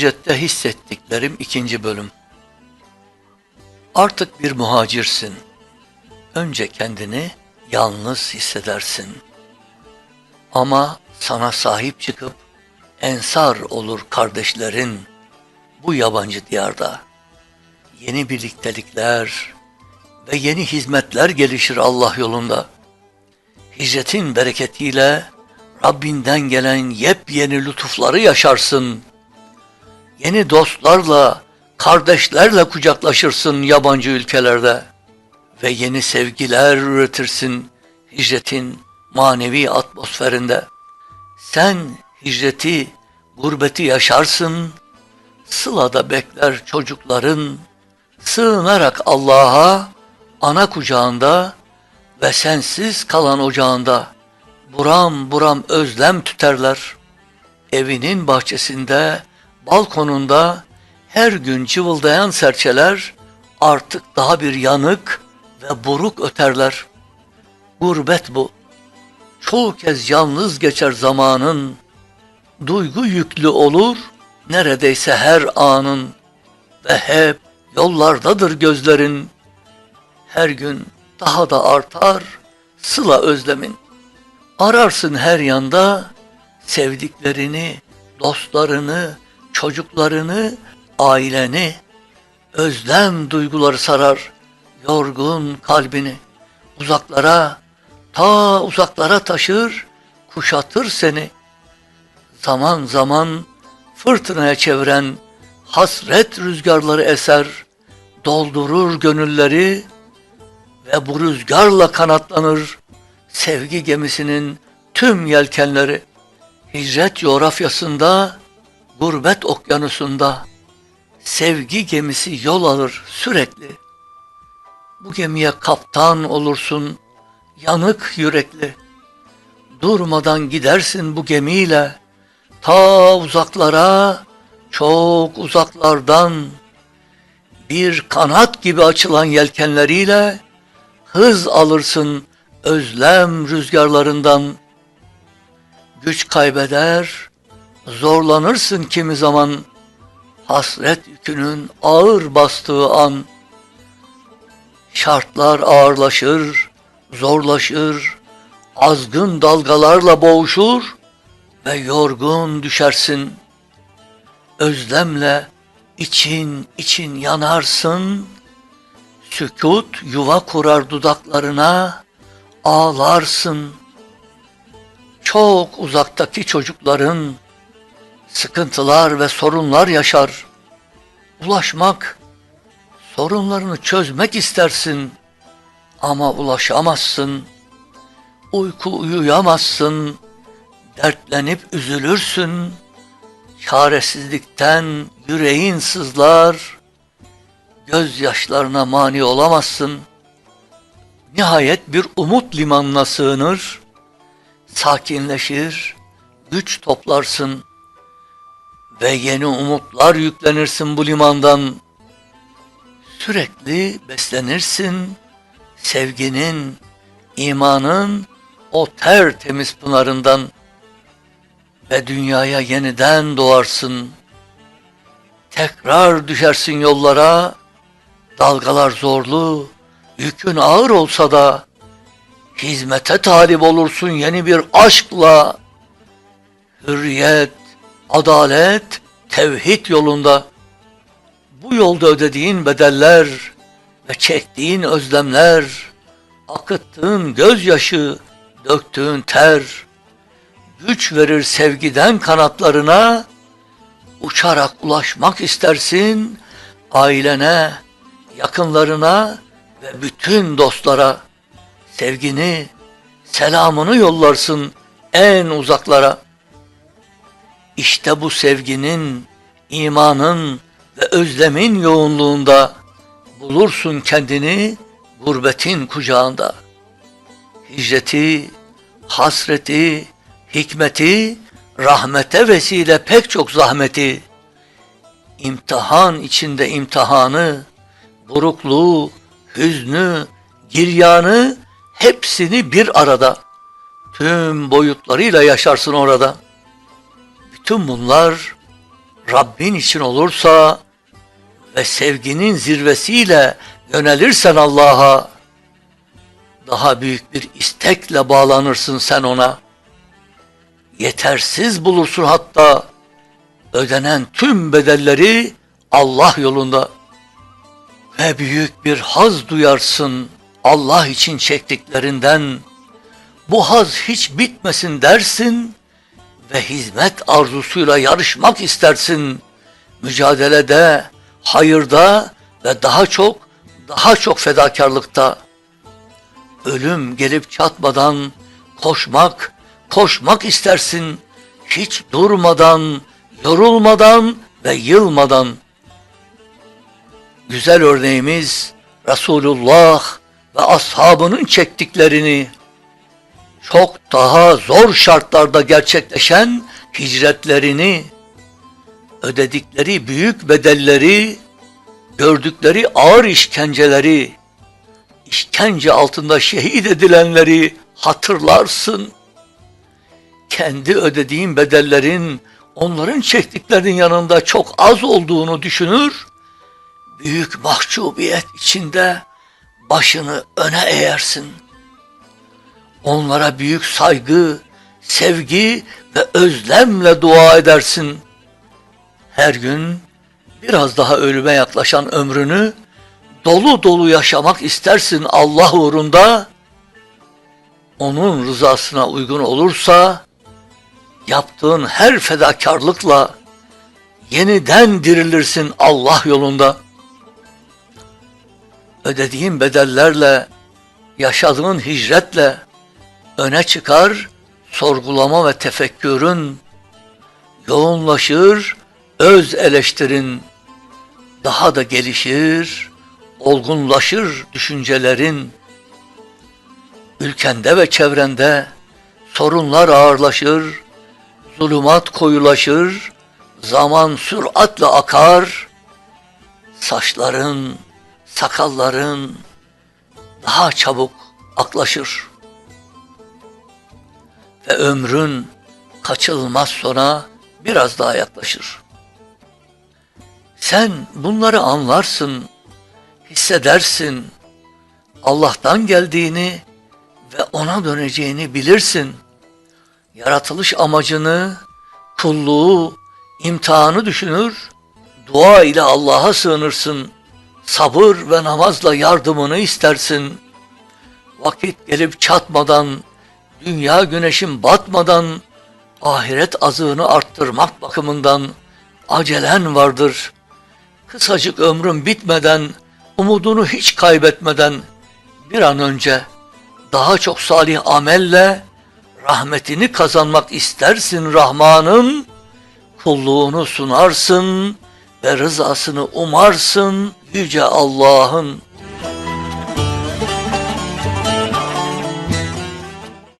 Hicrette hissettiklerim ikinci bölüm. Artık bir muhacirsin. Önce kendini yalnız hissedersin. Ama sana sahip çıkıp ensar olur kardeşlerin bu yabancı diyarda. Yeni birliktelikler ve yeni hizmetler gelişir Allah yolunda. Hicretin bereketiyle Rabbinden gelen yepyeni lütufları yaşarsın. Yeni dostlarla, kardeşlerle kucaklaşırsın yabancı ülkelerde ve yeni sevgiler üretirsin hicretin manevi atmosferinde. Sen hicreti, gurbeti yaşarsın, sılada bekler çocukların, sığınarak Allah'a, ana kucağında ve sensiz kalan ocağında buram buram özlem tüterler. Evinin bahçesinde, balkonunda her gün cıvıldayan serçeler artık daha bir yanık ve buruk öterler. Gurbet bu. Çoğu kez yalnız geçer zamanın. Duygu yüklü olur neredeyse her anın ve hep yollardadır gözlerin. Her gün daha da artar sıla özlemin. Ararsın her yanda sevdiklerini, dostlarını, çocuklarını, aileni. Özlem duyguları sarar yorgun kalbini. Uzaklara, ta uzaklara taşır, kuşatır seni. Zaman zaman fırtınaya çeviren hasret rüzgarları eser, doldurur gönülleri ve bu rüzgarla kanatlanır sevgi gemisinin tüm yelkenleri. Hicret coğrafyasında, gurbet okyanusunda sevgi gemisi yol alır sürekli. Bu gemiye kaptan olursun, yanık yürekli. Durmadan gidersin bu gemiyle, ta uzaklara, çok uzaklardan, bir kanat gibi açılan yelkenleriyle, hız alırsın özlem rüzgarlarından. Güç kaybeder, zorlanırsın kimi zaman, hasret yükünün ağır bastığı an, şartlar ağırlaşır, zorlaşır, azgın dalgalarla boğuşur ve yorgun düşersin. Özlemle için için yanarsın, sükut yuva kurar dudaklarına, ağlarsın. Çok uzaktaki çocukların sıkıntılar ve sorunlar yaşar. Ulaşmak, sorunlarını çözmek istersin ama ulaşamazsın. Uyku uyuyamazsın, dertlenip üzülürsün. Çaresizlikten yüreğin sızlar, gözyaşlarına mani olamazsın. Nihayet bir umut limanına sığınır, sakinleşir, güç toplarsın ve yeni umutlar yüklenirsin bu limandan. Sürekli beslenirsin sevginin, imanın o tertemiz pınarından ve dünyaya yeniden doğarsın. Tekrar düşersin yollara, dalgalar zorlu, yükün ağır olsa da hizmete talip olursun yeni bir aşkla. Hürriyet, adalet, tevhid yolunda. Bu yolda ödediğin bedeller ve çektiğin özlemler, akıttığın gözyaşı, döktüğün ter, güç verir sevgiden kanatlarına, uçarak ulaşmak istersin ailene, yakınlarına ve bütün dostlara sevgini, selamını yollarsın en uzaklara. İşte bu sevginin, imanın ve özlemin yoğunluğunda bulursun kendini gurbetin kucağında. Hicreti, hasreti, hikmeti, rahmete vesile pek çok zahmeti, imtihan içinde imtihanı, burukluğu, hüznü, giryanı hepsini bir arada, tüm boyutlarıyla yaşarsın orada. Bütün bunlar Rabbin için olursa ve sevginin zirvesiyle yönelirsen Allah'a daha büyük bir istekle bağlanırsın sen ona. Yetersiz bulursun hatta ödenen tüm bedelleri Allah yolunda ve büyük bir haz duyarsın Allah için çektiklerinden. Bu haz hiç bitmesin dersin ve hizmet arzusuyla yarışmak istersin. Mücadelede, hayırda ve daha çok, daha çok fedakarlıkta. Ölüm gelip çatmadan koşmak, koşmak istersin. Hiç durmadan, yorulmadan ve yılmadan. Güzel örneğimiz Resulullah ve ashabının çektiklerini çok daha zor şartlarda gerçekleşen hicretlerini, ödedikleri büyük bedelleri, gördükleri ağır işkenceleri, işkence altında şehit edilenleri hatırlarsın. Kendi ödediğin bedellerin onların çektiklerinin yanında çok az olduğunu düşünür, büyük mahcubiyet içinde başını öne eğersin. Onlara büyük saygı, sevgi ve özlemle dua edersin. Her gün biraz daha ölüme yaklaşan ömrünü dolu dolu yaşamak istersin Allah uğrunda. Onun rızasına uygun olursa yaptığın her fedakarlıkla yeniden dirilirsin Allah yolunda. Ödediğin bedellerle, yaşadığın hicretle öne çıkar sorgulama ve tefekkürün, yoğunlaşır öz eleştirin, daha da gelişir, olgunlaşır düşüncelerin. Ülkende ve çevrende sorunlar ağırlaşır, zulümat koyulaşır, zaman süratle akar, saçların, sakalların daha çabuk aklaşır. Ve ömrün kaçılmaz sona biraz daha yaklaşır. Sen bunları anlarsın, hissedersin. Allah'tan geldiğini ve ona döneceğini bilirsin. Yaratılış amacını, kulluğu, imtihanı düşünür, dua ile Allah'a sığınırsın. Sabır ve namazla yardımını istersin. Vakit gelip çatmadan, dünya güneşin batmadan, ahiret azığını arttırmak bakımından acelen vardır. Kısacık ömrün bitmeden, umudunu hiç kaybetmeden bir an önce daha çok salih amelle rahmetini kazanmak istersin Rahman'ın, kulluğunu sunarsın ve rızasını umarsın Yüce Allah'ın.